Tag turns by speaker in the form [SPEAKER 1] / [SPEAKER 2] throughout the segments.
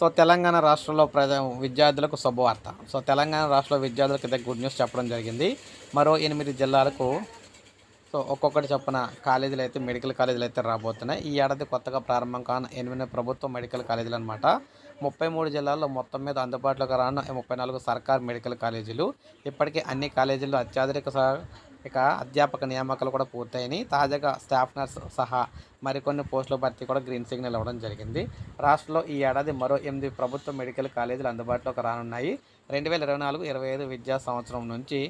[SPEAKER 1] So Telangana రాష్ట్రంలో ప్రజ విద్యార్థులకు శుభవార్త. సో తెలంగాణ రాష్ట్రంలో విద్యార్థులకు అయితే గుడ్ న్యూస్ చెప్పడం జరిగింది. మరో ఎనిమిది జిల్లాలకు సో ఒక్కొక్కటి చొప్పున కాలేజీలు అయితే మెడికల్ కాలేజీలు అయితే రాబోతున్నాయి. ఈ ఏడాది కొత్తగా ప్రారంభం కాను ఎనిమిది ప్రభుత్వ మెడికల్ కాలేజీలు అనమాట ముప్పై మూడు జిల్లాల్లో మొత్తం మీద అందుబాటులోకి రాను ముప్పై నాలుగు సర్కార్ మెడికల్ కాలేజీలు. ఇప్పటికే అన్ని కాలేజీల్లో అత్యాధునిక సహ- ఇక అధ్యాపక నియామకాలు కూడా పూర్తయినాయి. తాజాగా స్టాఫ్ నర్స్ సహా మరికొన్ని పోస్టుల భర్తీ కూడా గ్రీన్ సిగ్నల్ ఇవ్వడం జరిగింది. రాష్ట్రంలో ఈ ఏడాది మరో ఎనిమిది ప్రభుత్వ మెడికల్ కాలేజీలు అందుబాటులోకి రానున్నాయి. రెండు వేల ఇరవై నాలుగు ఇరవై ఐదు విద్యా సంవత్సరం నుంచి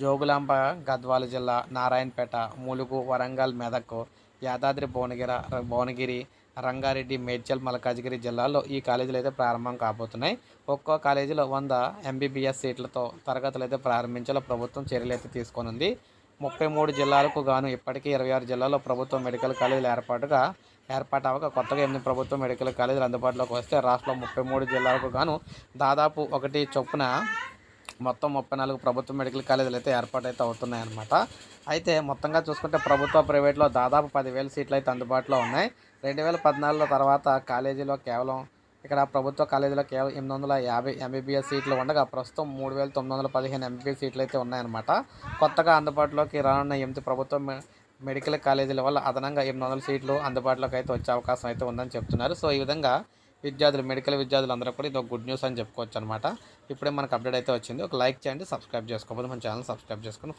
[SPEAKER 1] జోగులాంబ గద్వాల జిల్లా నారాయణపేట ములుగు వరంగల్ మెదక్ యాదాద్రి భువనగిరి భువనగిరి రంగారెడ్డి మేడ్చల్ మల్కాజ్గిరి జిల్లాల్లో ఈ కాలేజీలు అయితే ప్రారంభం కాబోతున్నాయి. ఒక్కో కాలేజీలో వంద ఎంబీబీఎస్ సీట్లతో తరగతులు అయితే ప్రారంభించేలా ప్రభుత్వం చర్యలు అయితే తీసుకొనుంది. ముప్పై మూడు జిల్లాలకు గాను ఇప్పటికీ ఇరవై ఆరు జిల్లాల్లో ప్రభుత్వ మెడికల్ కాలేజీలు ఏర్పాటుగా ఏర్పాటు అవ్వక కొత్తగా ఎనిమిది ప్రభుత్వ మెడికల్ కాలేజీలు అందుబాటులోకి వస్తే రాష్ట్రంలో ముప్పై మూడు జిల్లాలకు గాను దాదాపు ఒకటి చొప్పున మొత్తం ముప్పై నాలుగు ప్రభుత్వ మెడికల్ కాలేజీలు అయితే ఏర్పాటు అయితే అవుతున్నాయి అయితే మొత్తంగా చూసుకుంటే ప్రభుత్వ ప్రైవేట్లో దాదాపు పదివేల సీట్లు అయితే అందుబాటులో ఉన్నాయి. రెండు వేల పద్నాలుగులో తర్వాత కాలేజీలో కేవలం ఇక్కడ ప్రభుత్వ కాలేజీలో కేవలం ఎనిమిది వందల యాభై ఎంబీబీఎస్ సీట్లు ఉండగా ప్రస్తుతం మూడు వేల తొమ్మిది వందల పదిహేను ఎంబీబీఎస్ సీట్లు అయితే ఉన్నాయన్నమాట. కొత్తగా అందుబాటులోకి రానున్న ఎనిమిది ప్రభుత్వ మెడికల్ కాలేజీల వల్ల అదనంగా ఎనిమిది వందల సీట్లు అందుబాటులోకి అయితే వచ్చే అవకాశం అయితే ఉందని చెప్తున్నారు. సో ఈ విధంగా విద్యార్థులు మెడికల్ విద్యార్థులు అందరూ కూడా ఇది ఒక గుడ్ న్యూస్ అని చెప్పుకోవచ్చు అనమాట ఇప్పుడే మనకు అప్డేట్ అయితే వచ్చింది. ఒక లైక్ చేయండి సబ్స్క్రైబ్ చేసుకోకపోతే మన ఛానల్ సబ్స్క్రైబ్ చేసుకుని